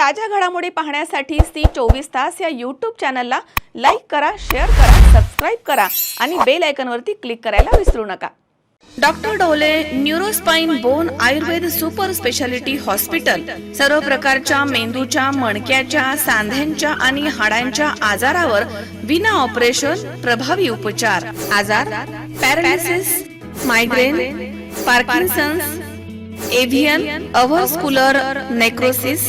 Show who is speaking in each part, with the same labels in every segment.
Speaker 1: ताज्या घडामोडी पाहण्यासाठी सी चोवीस तास या यूट्यूब चॅनलला लाईक करा शेअर करा सबस्क्राईब करा आणि बेल आयकॉनवरती क्लिक करायला विसरू नका. Doctor Dhole neuro spine bone Ayurved super speciality hospital सर्व प्रकारच्या मेंदूच्या मणक्याच्या सांध्यांच्या आणि हाडांच्या आजारावर विना ऑपरेशन प्रभावी उपचार. आजार paralysis migraine Parkinson's avian avascular necrosis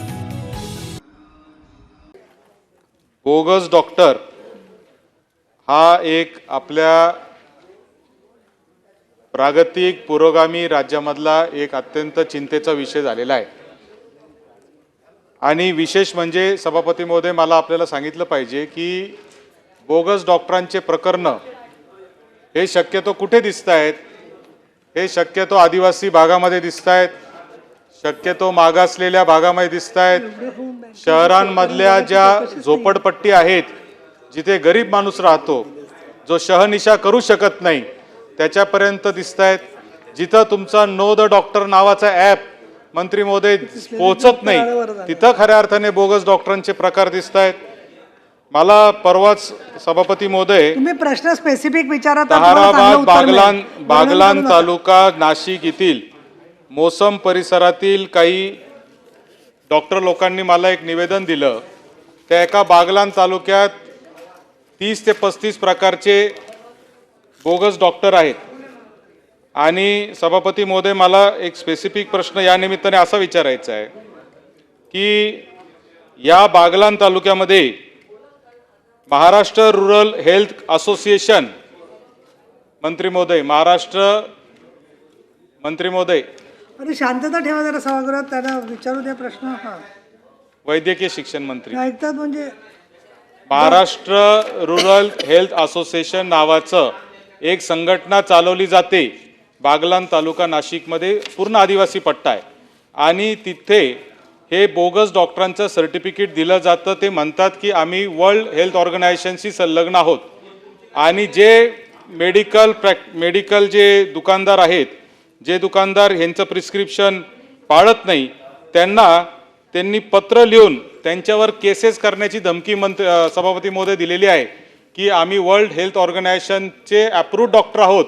Speaker 2: bogus doctor हा एक आपल्या प्रागतिक पुरोगामी राज्यामधला एक अत्यंत चिंतेचा विषय झालेला आहे. आणि विशेष म्हणजे सभापती महोदय मला आपल्याला सांगितलं पाहिजे की बोगस डॉक्टरांचे प्रकरणं हे शक्यतो कुठे दिसत आहेत हे शक्यतो आदिवासी भागामध्ये दिसत आहेत शक्यतो मागासलेल्या भागामध्ये दिसत आहेत शहरांमधल्या ज्या झोपडपट्टी आहेत जिथे गरीब माणूस राहतो जो शहनिशा करू शकत नाही त्याच्यापर्यंत दिसत आहेत जिथं तुमचा नो द डॉक्टर नावाचा ॲप मंत्री महोदय पोहोचत नाही तिथं खऱ्या अर्थाने बोगस डॉक्टरांचे प्रकार दिसत आहेत मला परवाच सभापती
Speaker 3: तुम्ही प्रश्न स्पेसिफिक विचारा.
Speaker 2: बागलान बागलान. तालुका नाशिक येथील मोसम परिसरातील काही डॉक्टर लोकांनी मला एक निवेदन दिलं. त्या एका बागलान तालुक्यात तीस ते पस्तीस प्रकारचे बोगस डॉक्टर आहेत. आणि सभापती महोदय मला एक स्पेसिफिक प्रश्न या निमित्ताने असा विचारायचा आहे की या बागलान तालुक्यामध्ये महाराष्ट्र रुरल हेल्थ असोसिएशन मंत्री महोदय महाराष्ट्र मंत्री महोदय
Speaker 3: अरे शांतता ठेवा जरा सभागृहात त्यांना विचारू द्या प्रश्न. हा.
Speaker 2: वैद्यकीय शिक्षण मंत्री.
Speaker 3: ऐकतात म्हणजे?
Speaker 2: महाराष्ट्र रुरल हेल्थ असोसिएशन नावाचं एक संघटना चालवली जाते. बागलान तालुका नाशिकमध्ये पूर्ण आदिवासी पट्टा आहे. आणि तिथे हे बोगस डॉक्टरांचं सर्टिफिकेट दिलं जातं. ते म्हणतात की आम्ही वर्ल्ड हेल्थ ऑर्गनायझेशनशी संलग्न आहोत. आणि जे मेडिकल प्रॅक मेडिकल जे दुकानदार आहेत जे दुकानदार ह्यांचं प्रिस्क्रिप्शन पाळत नाही त्यांना त्यांनी पत्र लिहून त्यांच्यावर केसेस करण्याची धमकी मंत्री सभापती महोदय दिलेली आहे की आम्ही वर्ल्ड हेल्थ ऑर्गनायझेशनचे अप्रूव्ड डॉक्टर आहोत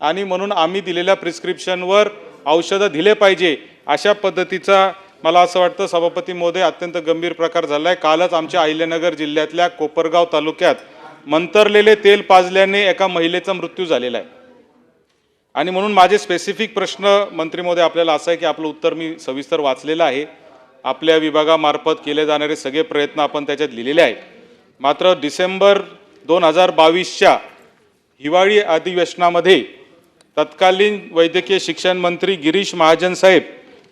Speaker 2: आणि म्हणून आम्ही दिलेल्या प्रिस्क्रिप्शनवर औषधं दिले पाहिजे. अशा पद्धतीचा मला असं वाटतं सभापती महोदय अत्यंत गंभीर प्रकार झाला आहे कालच आमच्या अहिल्यानगर जिल्ह्यातल्या कोपरगाव तालुक्यात मंतरलेले तेल पाजल्याने एका महिलेचा मृत्यू झालेला आहे. आणि म्हणून माझे स्पेसिफिक प्रश्न मंत्री महोदय आपल्याला असं आहे की आपलं उत्तर मी सविस्तर वाचलेलं आहे. आपल्या विभागामार्फत केले जाणारे सगळे प्रयत्न आपण त्याच्यात लिहिलेले आहेत. मात्र डिसेंबर दोन हजार बावीसच्या हिवाळी अधिवेशनामध्ये तत्कालीन वैद्यकीय शिक्षण मंत्री गिरीश महाजन साहेब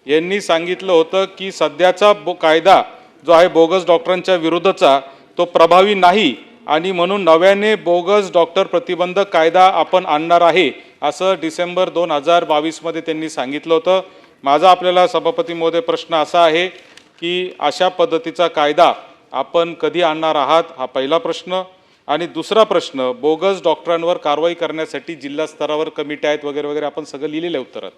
Speaker 2: यांनी सांगितलं होतं की सध्याचा बो कायदा जो आहे बोगस डॉक्टरांच्या विरुद्धचा तो प्रभावी नाही. आणि म्हणून नव्याने बोगस डॉक्टर प्रतिबंधक कायदा आपण आणणार आहे असं डिसेंबर दोन हजार बावीसमध्ये त्यांनी सांगितलं होतं. माझा आपल्याला सभापती महोदय प्रश्न असा आहे की अशा पद्धतीचा कायदा आपण कधी आणणार आहात हा पहिला प्रश्न. आणि दुसरा प्रश्न बोगस डॉक्टरांवर कारवाई करण्यासाठी जिल्हा स्तरावर कमिट्या आहेत वगैरे वगैरे आपण सगळं लिहिलेलं आहे उत्तरात.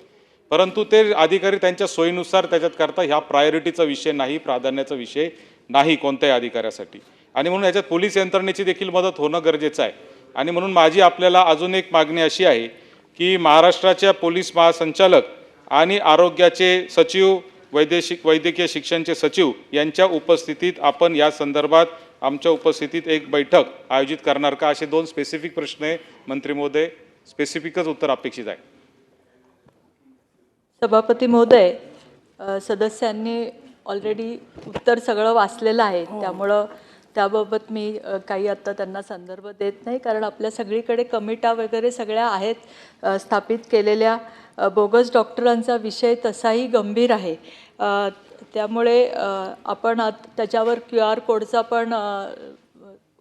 Speaker 2: परंतु ते अधिकारी त्यांच्या सोयीनुसार त्याच्यात करता ह्या प्रायोरिटीचा विषय नाही प्राधान्याचा विषय नाही कोणत्याही अधिकाऱ्यासाठी. आणि म्हणून याच्यात पोलीस यंत्रणेची देखील मदत होणं गरजेचं आहे. आणि म्हणून माझी आपल्याला अजून एक मागणी अशी आहे की महाराष्ट्राच्या पोलीस महासंचालक आणि आरोग्याचे सचिव वैदेशिक वैद्यकीय शिक्षणचे सचिव यांच्या उपस्थितीत आपण या संदर्भात आमच्या उपस्थितीत एक बैठक आयोजित करणार का? असे दोन स्पेसिफिक प्रश्न आहे मंत्री महोदय. स्पेसिफिकच उत्तर अपेक्षित आहे.
Speaker 4: सभापती महोदय सदस्यांनी ऑलरेडी उत्तर सगळं वाचलेलं आहे. त्यामुळं त्याबाबत मी काही आत्ता त्यांना संदर्भ देत नाही कारण आपल्या सगळीकडे कमिटा वगैरे सगळ्या आहेत स्थापित केलेल्या. बोगस डॉक्टरांचा विषय तसाही गंभीर आहे. त्यामुळे आपण आत- त्याच्यावर क्यू आर कोडचा पण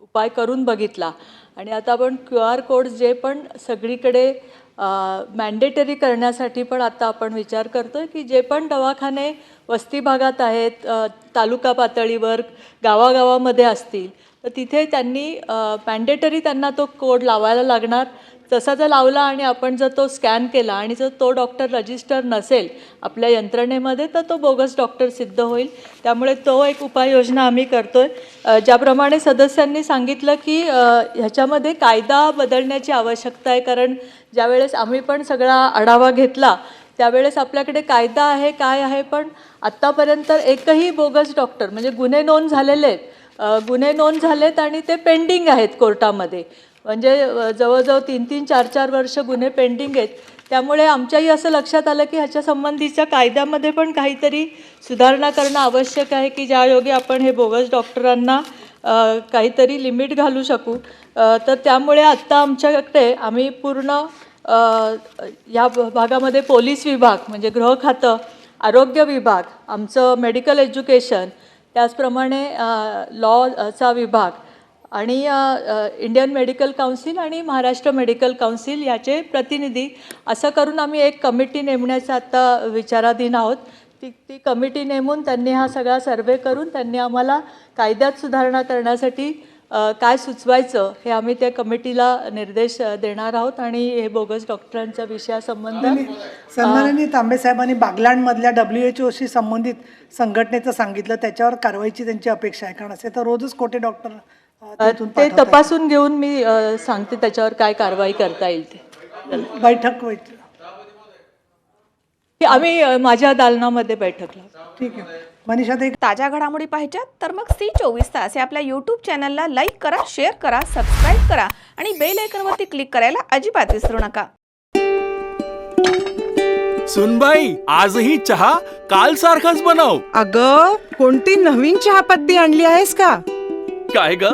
Speaker 4: उपाय करून बघितला. आणि आता आपण क्यू आर कोड जे पण सगळीकडे मॅन्डेटरी करण्यासाठी पण आता आपण विचार करतो आहे की जे पण दवाखाने वस्ती भागात आहेत तालुका पातळीवर गावागावामध्ये असतील तर तिथे त्यांनी मॅन्डेटरी त्यांना तो कोड लावायला लागणार. तसा जर लावला आणि आपण जर तो स्कॅन केला आणि जर तो डॉक्टर रजिस्टर नसेल आपल्या यंत्रणेमध्ये तर तो बोगस डॉक्टर सिद्ध होईल. त्यामुळे तो एक उपाययोजना आम्ही करतो आहे ज्याप्रमाणे सदस्यांनी सांगितलं की ह्याच्यामध्ये कायदा बदलण्याची आवश्यकता आहे. कारण ज्यावेळेस आम्ही पण सगळा आढावा घेतला त्यावेळेस आपल्याकडे कायदा आहे काय आहे पण आत्तापर्यंत एकही बोगस डॉक्टर म्हणजे गुन्हे नोंद झालेले आहेत. गुन्हे नोंद झालेत आणि ते पेंडिंग आहेत कोर्टामध्ये. म्हणजे जवळजवळ तीन तीन चार चार वर्ष गुन्हे पेंडिंग आहेत. त्यामुळे आमच्याही असं लक्षात आलं की ह्याच्या संबंधीच्या कायद्यामध्ये पण काहीतरी सुधारणा करणं आवश्यक आहे की ज्यायोगे आपण हे बोगस डॉक्टरांना काहीतरी लिमिट घालू शकू. तर त्यामुळे आत्ता आमच्याकडे आम्ही पूर्ण या भ- भागामध्ये पोलीस विभाग म्हणजे गृह खातं आरोग्य विभाग आमचं मेडिकल एज्युकेशन त्याचप्रमाणे लॉचा विभाग आणि इंडियन मेडिकल काउन्सिल आणि महाराष्ट्र मेडिकल काउन्सिल याचे प्रतिनिधी. असं करून आम्ही एक कमिटी नेमण्याचं आत्ता विचाराधीन आहोत. ती ती कमिटी नेमून त्यांनी हा सगळा सर्वे करून त्यांनी आम्हाला कायद्यात सुधारणा करण्यासाठी काय सुचवायचं हे आम्ही त्या कमिटीला निर्देश देणार आहोत. आणि हे बोगस डॉक्टरांच्या विषयासंबंध
Speaker 3: सन्माननीय तांबे साहेबांनी बागलांडमधल्या डब्ल्यू एच ओशी संबंधित संघटनेचं सांगितलं. त्याच्यावर कारवाईची त्यांची अपेक्षा आहे. कारण असे तर रोजच खोटे डॉक्टर
Speaker 4: ते. तपासून घेऊन मी सांगते त्याच्यावर काय कारवाई करता येईल ते.
Speaker 3: बैठक होईल.
Speaker 4: आम्ही माझ्या दालनामध्ये बैठक लावू
Speaker 3: ठीक आहे. मनीषा
Speaker 1: ताज्या घडामोडी पाहिजेत तर मग सी चोवीस तास या आपल्या यूट्यूब चॅनलला लाईक करा शेअर करा सबस्क्राईब करा आणि बेल आयकॉनवरती क्लिक करायला अजिबात विसरू नका.
Speaker 5: सुनबाई आजही चहा काल सारखाच बनव.
Speaker 6: अग कोणती नवीन चहापत्ती आणली आहेस का?
Speaker 5: काय ग?